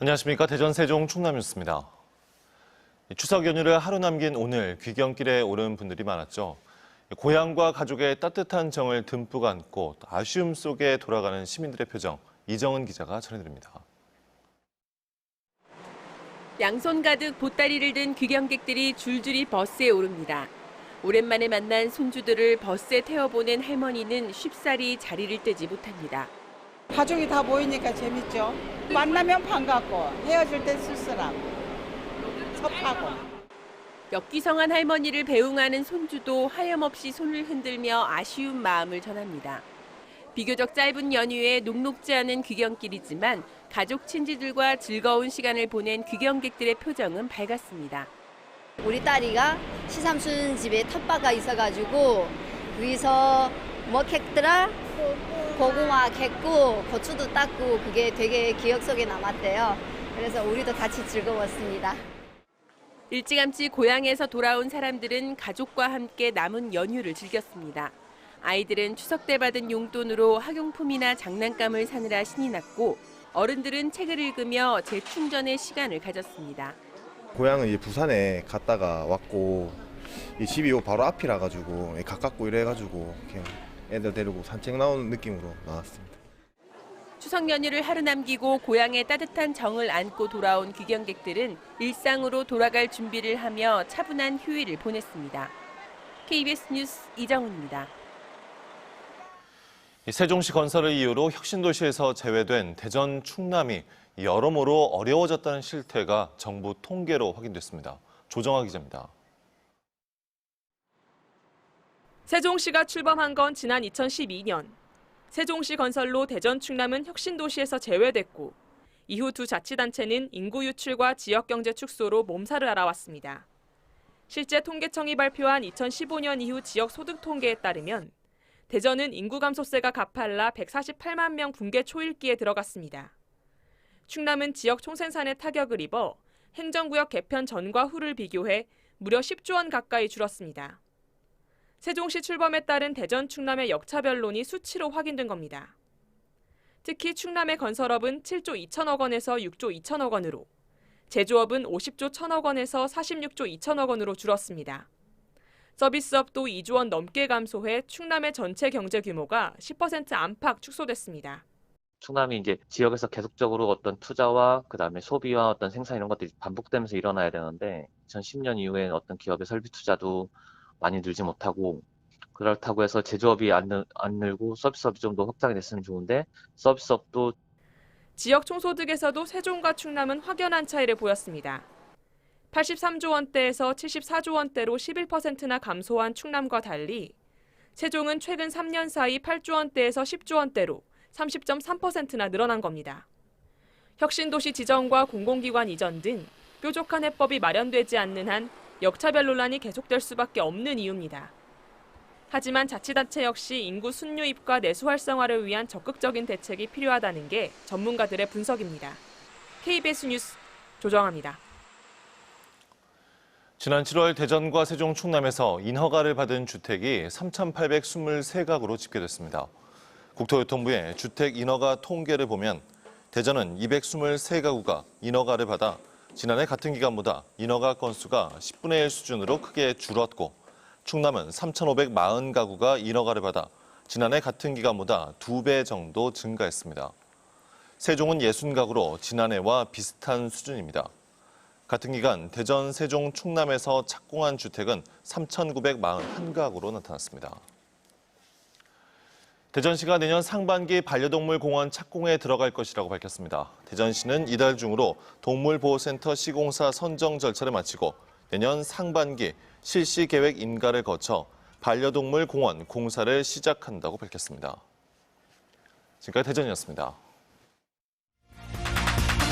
안녕하십니까. 대전 세종 충남 뉴스입니다. 추석 연휴를 하루 남긴 오늘 귀경길에 오른 분들이 많았죠. 고향과 가족의 따뜻한 정을 듬뿍 안고 또 아쉬움 속에 돌아가는 시민들의 표정, 이정은 기자가 전해드립니다. 양손 가득 보따리를 든 귀경객들이 줄줄이 버스에 오릅니다. 오랜만에 만난 손주들을 버스에 태워보낸 할머니는 쉽사리 자리를 떼지 못합니다. 가족이 다 모이니까 재밌죠. 만나면 반갑고 헤어질 땐 쓸쓸하고 섭하고. 역기성한 할머니를 배웅하는 손주도 하염없이 손을 흔들며 아쉬운 마음을 전합니다. 비교적 짧은 연휴에 녹록지 않은 귀경길이지만 가족 친지들과 즐거운 시간을 보낸 귀경객들의 표정은 밝았습니다. 우리 딸이가 시삼순 집에 텃밭가 있어가지고 거기서 뭐 캤더라? 고구마 캤고 고추도 땄고 그게 되게 기억 속에 남았대요. 그래서 우리도 같이 즐거웠습니다. 일찌감치 고향에서 돌아온 사람들은 가족과 함께 남은 연휴를 즐겼습니다. 아이들은 추석 때 받은 용돈으로 학용품이나 장난감을 사느라 신이 났고 어른들은 책을 읽으며 재충전의 시간을 가졌습니다. 고향은 이제 부산에 갔다가 왔고 이 집이 요 바로 앞이라 가지고 가깝고 이래 가지고 그냥 애들 데리고 산책 나오는 느낌으로 나왔습니다. 추석 연휴를 하루 남기고 고향의 따뜻한 정을 안고 돌아온 귀경객들은 일상으로 돌아갈 준비를 하며 차분한 휴일을 보냈습니다. KBS 뉴스 이정훈입니다. 이 세종시 건설을 이유로 혁신도시에서 제외된 대전 충남이 여러모로 어려워졌다는 실태가 정부 통계로 확인됐습니다. 조정아 기자입니다. 세종시가 출범한 건 지난 2012년. 세종시 건설로 대전 충남은 혁신도시에서 제외됐고 이후 두 자치단체는 인구 유출과 지역경제 축소로 몸살을 앓아왔습니다. 실제 통계청이 발표한 2015년 이후 지역 소득 통계에 따르면 대전은 인구 감소세가 가팔라 148만 명 붕괴 초일기에 들어갔습니다. 충남은 지역 총생산에 타격을 입어 행정구역 개편 전과 후를 비교해 무려 10조 원 가까이 줄었습니다. 세종시 출범에 따른 대전 충남의 역차별론이 수치로 확인된 겁니다. 특히 충남의 건설업은 7조 2천억 원에서 6조 2천억 원으로, 제조업은 50조 1천억 원에서 46조 2천억 원으로 줄었습니다. 서비스업도 2조 원 넘게 감소해 충남의 전체 경제 규모가 10% 안팎 축소됐습니다. 충남이 이제 지역에서 계속적으로 어떤 투자와 그다음에 소비와 어떤 생산 이런 것들이 반복되면서 일어나야 되는데 2010년 이후에 어떤 기업의 설비 투자도 많이 늘지 못하고 그렇다고 해서 제조업이 안, 늘, 안 늘고 서비스업이 좀 더 확장이 됐으면 좋은데 서비스업도 지역 총소득에서도 세종과 충남은 확연한 차이를 보였습니다. 83조 원대에서 74조 원대로 11%나 감소한 충남과 달리 세종은 최근 3년 사이 8조 원대에서 10조 원대로 30.3%나 늘어난 겁니다. 혁신도시 지정과 공공기관 이전 등 뾰족한 해법이 마련되지 않는 한 역차별 논란이 계속될 수밖에 없는 이유입니다. 하지만 자치단체 역시 인구 순유입과 내수 활성화를 위한 적극적인 대책이 필요하다는 게 전문가들의 분석입니다. KBS 뉴스 조정합니다. 지난 7월 대전과 세종 충남에서 인허가를 받은 주택이 3,823가구로 집계됐습니다. 국토교통부의 주택 인허가 통계를 보면 대전은 223가구가 인허가를 받아 지난해 같은 기간보다 인허가 건수가 10분의 1 수준으로 크게 줄었고 충남은 3,540가구가 인허가를 받아 지난해 같은 기간보다 2배 정도 증가했습니다. 세종은 60가구로 지난해와 비슷한 수준입니다. 같은 기간 대전, 세종, 충남에서 착공한 주택은 3,941가구로 나타났습니다. 대전시가 내년 상반기 반려동물 공원 착공에 들어갈 것이라고 밝혔습니다. 대전시는 이달 중으로 동물보호센터 시공사 선정 절차를 마치고 내년 상반기 실시 계획 인가를 거쳐 반려동물 공원 공사를 시작한다고 밝혔습니다. 지금까지 대전이었습니다.